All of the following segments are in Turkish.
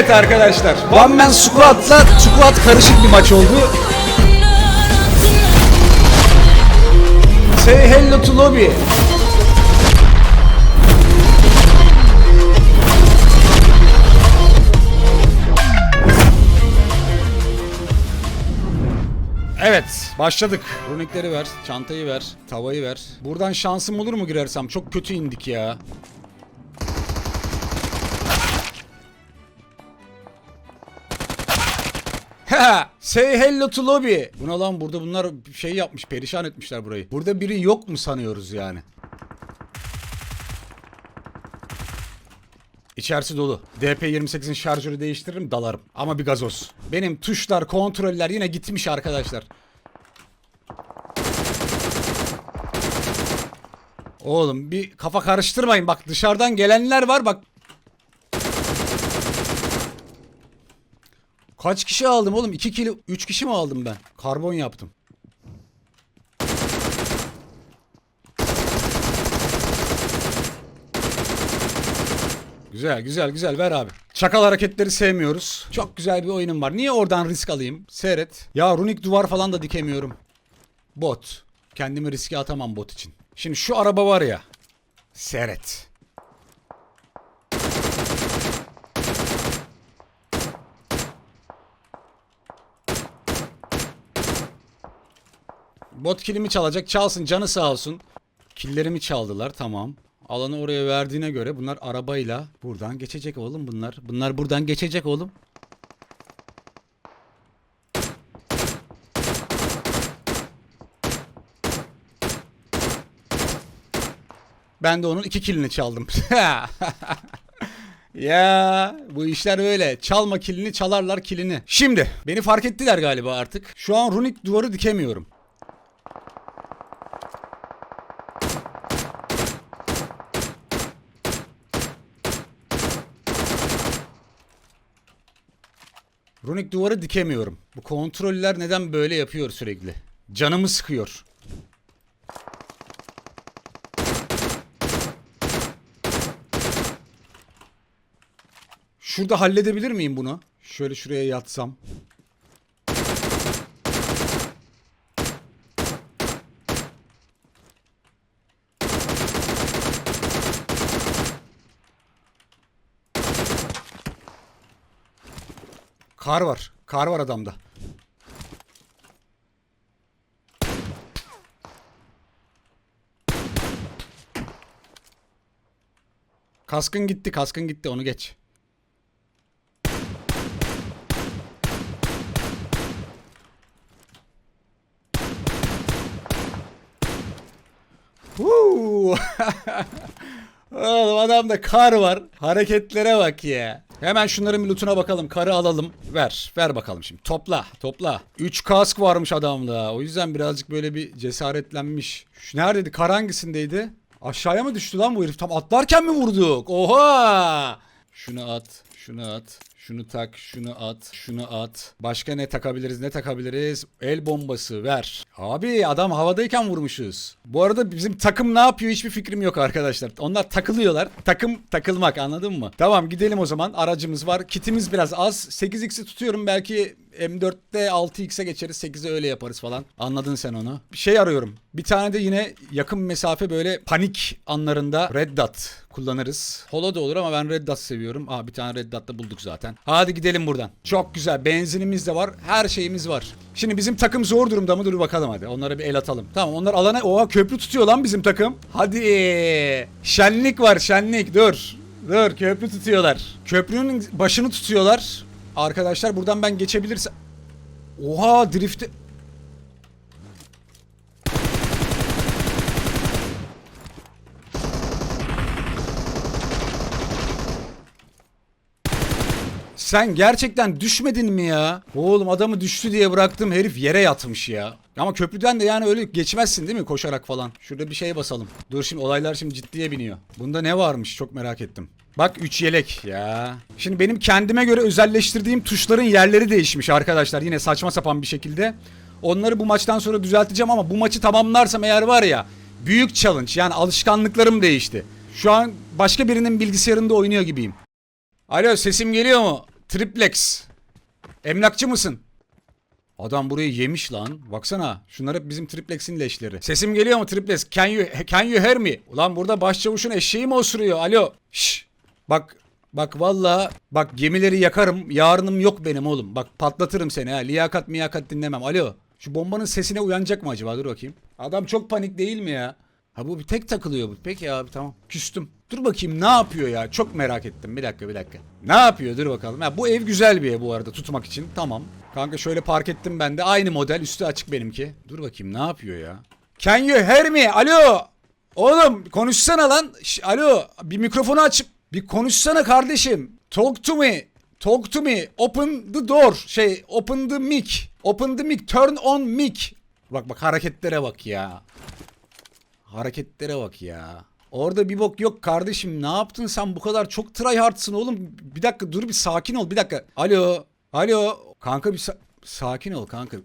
Evet arkadaşlar. One Man Squad'la Squad karışık bir maç oldu. Say hello to lobby. Evet başladık. Runikleri ver, çantayı ver, tavayı ver. Buradan şansım olur mu girersem? Çok kötü indik ya. say hello to lobby. Buna lan burada bunlar şey yapmış, perişan etmişler burayı. Burada biri yok mu sanıyoruz yani? İçerisi dolu. DP28'in şarjörü değiştiririm dalarım. Ama bir gazoz. Benim tuşlar, kontroller yine gitmiş arkadaşlar. Oğlum bir kafa karıştırmayın. Bak dışarıdan gelenler var bak. Kaç kişi aldım oğlum? 2 kilo 3 kişi mi aldım ben? Karbon yaptım. Güzel güzel güzel ver abi. Çakal hareketleri sevmiyoruz. Çok güzel bir oyunum var. Niye oradan risk alayım? Seyret. Ya runik duvar falan da dikemiyorum. Bot. Kendimi riske atamam bot için. Şimdi şu araba var ya. Seyret. Bot kilimi çalacak. Çalsın canı sağ olsun. Killerimi çaldılar tamam. Alanı oraya verdiğine göre bunlar arabayla buradan geçecek oğlum bunlar. Bunlar buradan geçecek oğlum. Ben de onun iki kilini çaldım. Ya bu işler böyle. Çalma kilini çalarlar kilini. Şimdi beni fark ettiler galiba artık. Şu an runik duvarı dikemiyorum. Runik duvarı dikemiyorum. Bu kontroller neden böyle yapıyor sürekli? Canımı sıkıyor. Şurada halledebilir miyim bunu? Şöyle şuraya yatsam. Kar var. Kar var adamda. Kaskın gitti, kaskın gitti. Onu geç. Oğlum adamda kar var. Hareketlere bak ya. Hemen şunların lootuna bakalım. Karı alalım. Ver. Ver bakalım şimdi. Topla. Topla. 3 kask varmış adamda. O yüzden birazcık böyle bir cesaretlenmiş. Şu neredeydi? Kar hangisindeydi? Aşağıya mı düştü lan bu herif? Tam atlarken mi vurduk? Oha! Şunu at. Şunu at. Şunu tak, şunu at, şunu at. Başka ne takabiliriz, ne takabiliriz? El bombası ver. Abi adam havadayken vurmuşuz. Bu arada bizim takım ne yapıyor hiçbir fikrim yok arkadaşlar. Onlar takılıyorlar. Takım takılmak anladın mı? Tamam gidelim o zaman. Aracımız var. Kitimiz biraz az. 8x'i tutuyorum belki M4'te 6x'e geçeriz. 8'e öyle yaparız falan. Anladın sen onu. Bir şey arıyorum. Bir tane de yine yakın mesafe böyle panik anlarında Red Dot kullanırız. Holo da olur ama ben Red Dot seviyorum. Aa bir tane Red Da bulduk zaten. Hadi gidelim buradan. Çok güzel. Benzinimiz de var. Her şeyimiz var. Şimdi bizim takım zor durumda mı? Dur bakalım hadi. Onlara bir el atalım. Tamam onlar alana... Oha köprü tutuyor lan bizim takım. Hadi. Şenlik var şenlik. Dur. Dur köprü tutuyorlar. Köprünün başını tutuyorlar. Arkadaşlar buradan ben geçebilirsem... Oha drifte... Sen gerçekten düşmedin mi ya? Oğlum adamı düştü diye bıraktım herif yere yatmış ya. Ama köprüden de yani öyle geçmezsin değil mi koşarak falan. Şurada bir şeye basalım. Dur şimdi olaylar şimdi ciddiye biniyor. Bunda ne varmış çok merak ettim. Bak 3 yelek ya. Şimdi benim kendime göre özelleştirdiğim tuşların yerleri değişmiş arkadaşlar. Yine saçma sapan bir şekilde. Onları bu maçtan sonra düzelteceğim ama bu maçı tamamlarsam eğer var ya büyük challenge yani alışkanlıklarım değişti. Şu an başka birinin bilgisayarında oynuyor gibiyim. Alo sesim geliyor mu? Triplex. Emlakçı mısın? Adam burayı yemiş lan. Baksana. Şunlar hep bizim triplex'in leşleri. Sesim geliyor mu triplex? Can you, can you hear me? Ulan burada başçavuşun eşeği mi osuruyor? Alo. Şş. Bak Bak valla bak gemileri yakarım. Yarınım yok benim oğlum. Bak patlatırım seni ha. Liyakat miyakat dinlemem. Alo. Şu bombanın sesine uyanacak mı acaba? Dur bakayım. Adam çok panik değil mi ya? Ha bu bir tek takılıyor bu. Peki abi tamam. Küstüm. Dur bakayım ne yapıyor ya? Çok merak ettim. Bir dakika bir dakika. Ne yapıyor? Dur bakalım. Ha, bu ev güzel bir ev bu arada tutmak için. Tamam. Kanka şöyle park ettim ben de. Aynı model. Üstü açık benimki. Dur bakayım ne yapıyor ya? Can you hear me? Alo. Oğlum konuşsana lan. Şş, alo. Bir mikrofonu açıp bir konuşsana kardeşim. Talk to me. Talk to me. Open the door. Şey open the mic. Open the mic. Turn on mic. Bak bak hareketlere bak ya. Hareketlere bak ya. Orada bir bok yok kardeşim. Ne yaptın sen bu kadar çok tryhardsın oğlum. Bir dakika dur bir sakin ol bir dakika. Alo. Alo. Kanka bir sa- sakin ol kanka.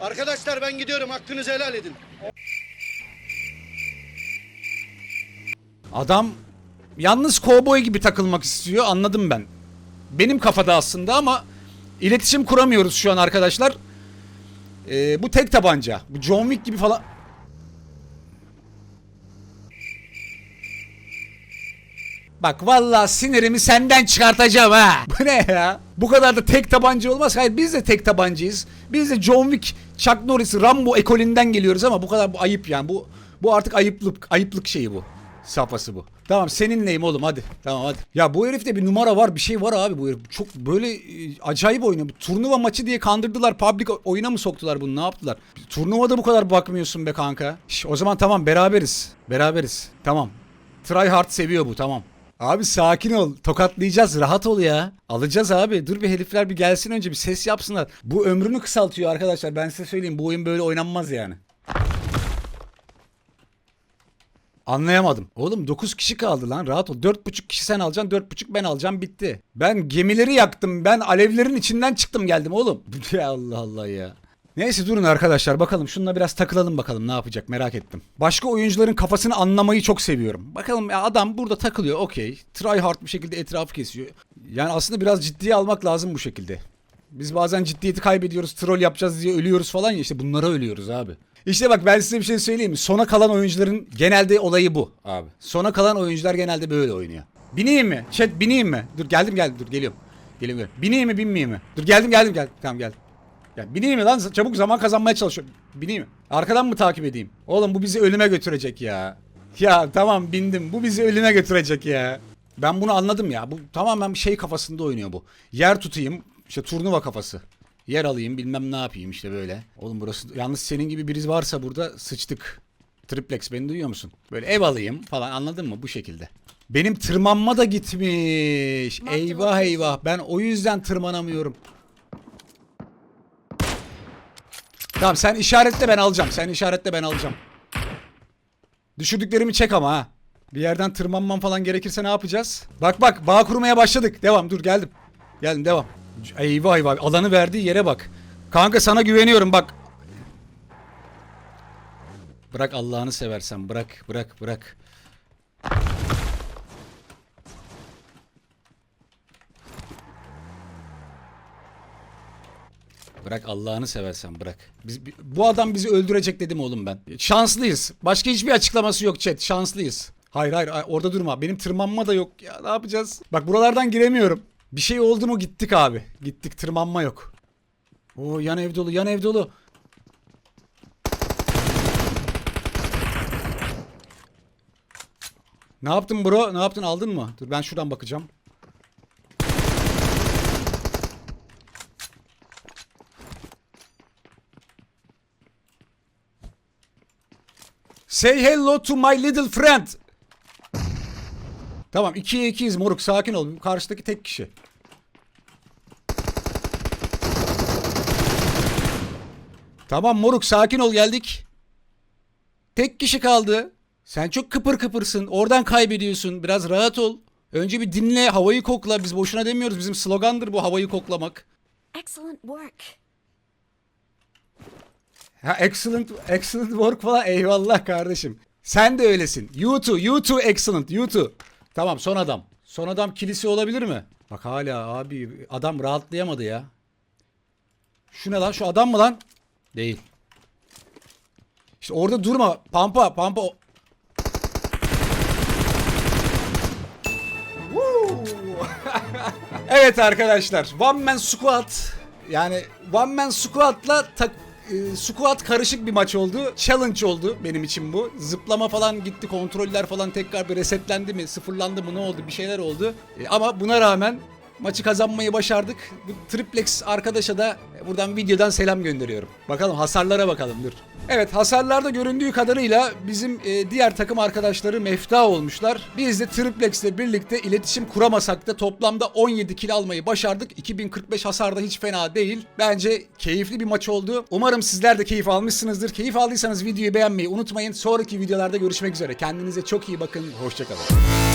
Arkadaşlar ben gidiyorum hakkınızı helal edin. Adam yalnız kovboy gibi takılmak istiyor anladım ben. Benim kafada aslında ama iletişim kuramıyoruz şu an arkadaşlar. Ee, bu tek tabanca. Bu John Wick gibi falan. Bak vallahi sinirimi senden çıkartacağım ha. Bu ne ya? Bu kadar da tek tabanca olmaz. Hayır biz de tek tabancayız. Biz de John Wick, Chuck Norris, Rambo ekolünden geliyoruz ama bu kadar bu ayıp yani. Bu bu artık ayıplık ayıplık şeyi bu. Safhası bu. Tamam seninleyim oğlum hadi. Tamam hadi. Ya bu herifte bir numara var bir şey var abi bu herif. Çok böyle e, acayip oynuyor. Turnuva maçı diye kandırdılar. Public oyuna mı soktular bunu ne yaptılar? Turnuvada bu kadar bakmıyorsun be kanka. Şş, o zaman tamam beraberiz. Beraberiz. Tamam. Try hard seviyor bu tamam. Abi sakin ol. Tokatlayacağız. Rahat ol ya. Alacağız abi. Dur bir herifler bir gelsin önce bir ses yapsınlar. Bu ömrünü kısaltıyor arkadaşlar. Ben size söyleyeyim. Bu oyun böyle oynanmaz yani. Anlayamadım. Oğlum 9 kişi kaldı lan rahat ol. 4,5 kişi sen alacaksın 4,5 ben alacağım bitti. Ben gemileri yaktım. Ben alevlerin içinden çıktım geldim oğlum. Allah Allah ya. Neyse durun arkadaşlar bakalım şununla biraz takılalım bakalım ne yapacak merak ettim. Başka oyuncuların kafasını anlamayı çok seviyorum. Bakalım ya adam burada takılıyor okey. Try hard bir şekilde etrafı kesiyor. Yani aslında biraz ciddiye almak lazım bu şekilde. Biz bazen ciddiyeti kaybediyoruz, troll yapacağız diye ölüyoruz falan ya işte bunlara ölüyoruz abi. İşte bak ben size bir şey söyleyeyim mi? Sona kalan oyuncuların genelde olayı bu abi. Sona kalan oyuncular genelde böyle oynuyor. Bineyim mi? Chat bineyim mi? Dur geldim geldim dur geliyorum. Geliyorum geliyorum. Bineyim mi binmeyeyim mi? Dur geldim geldim geldim. Tamam geldim. Ya bineyim mi lan? Çabuk zaman kazanmaya çalışıyorum. Bineyim mi? Arkadan mı takip edeyim? Oğlum bu bizi ölüme götürecek ya. Ya tamam bindim. Bu bizi ölüme götürecek ya. Ben bunu anladım ya. Bu tamamen bir şey kafasında oynuyor bu. Yer tutayım. işte turnuva kafası. Yer alayım bilmem ne yapayım işte böyle. Oğlum burası yalnız senin gibi biri varsa burada sıçtık. Triplex beni duyuyor musun? Böyle ev alayım falan anladın mı bu şekilde. Benim tırmanma da gitmiş. Eyvah eyvah ben o yüzden tırmanamıyorum. Tamam sen işaretle ben alacağım. Sen işaretle ben alacağım. Düşürdüklerimi çek ama ha. Bir yerden tırmanmam falan gerekirse ne yapacağız? Bak bak bağ kurmaya başladık. Devam dur geldim. Geldim devam. Eyvah eyvah alanı verdiği yere bak. Kanka sana güveniyorum bak. Bırak Allah'ını seversen bırak bırak bırak. Bırak Allah'ını seversen bırak. Biz, bu adam bizi öldürecek dedim oğlum ben. Şanslıyız. Başka hiçbir açıklaması yok chat. Şanslıyız. Hayır hayır orada durma. Benim tırmanma da yok ya. Ne yapacağız? Bak buralardan giremiyorum. Bir şey oldu mu gittik abi. Gittik tırmanma yok. Oo yan ev dolu yan ev dolu. Ne yaptın bro? Ne yaptın aldın mı? Dur ben şuradan bakacağım. Say hello to my little friend. Tamam 2'ye 2'yiz moruk sakin ol. Karşıdaki tek kişi. Tamam moruk sakin ol geldik. Tek kişi kaldı. Sen çok kıpır kıpırsın. Oradan kaybediyorsun. Biraz rahat ol. Önce bir dinle, havayı kokla. Biz boşuna demiyoruz. Bizim slogandır bu havayı koklamak. Excellent work. Ha excellent, excellent work falan. Eyvallah kardeşim. Sen de öylesin. You too, you too excellent, you too. Tamam son adam. Son adam kilisi olabilir mi? Bak hala abi adam rahatlayamadı ya. Şu ne lan? Şu adam mı lan? Değil. İşte orada durma. Pampa, pampa. Evet arkadaşlar. One man squat. Yani one man squat'la tak e, squat karışık bir maç oldu. Challenge oldu benim için bu. Zıplama falan gitti. Kontroller falan tekrar bir resetlendi mi? Sıfırlandı mı? Ne oldu? Bir şeyler oldu. E, ama buna rağmen maçı kazanmayı başardık. Bu triplex arkadaşa da buradan videodan selam gönderiyorum. Bakalım hasarlara bakalım dur. Evet hasarlarda göründüğü kadarıyla bizim e, diğer takım arkadaşları mefta olmuşlar. Biz de Triplex ile birlikte iletişim kuramasak da toplamda 17 kill almayı başardık. 2045 hasarda hiç fena değil. Bence keyifli bir maç oldu. Umarım sizler de keyif almışsınızdır. Keyif aldıysanız videoyu beğenmeyi unutmayın. Sonraki videolarda görüşmek üzere. Kendinize çok iyi bakın. Hoşçakalın.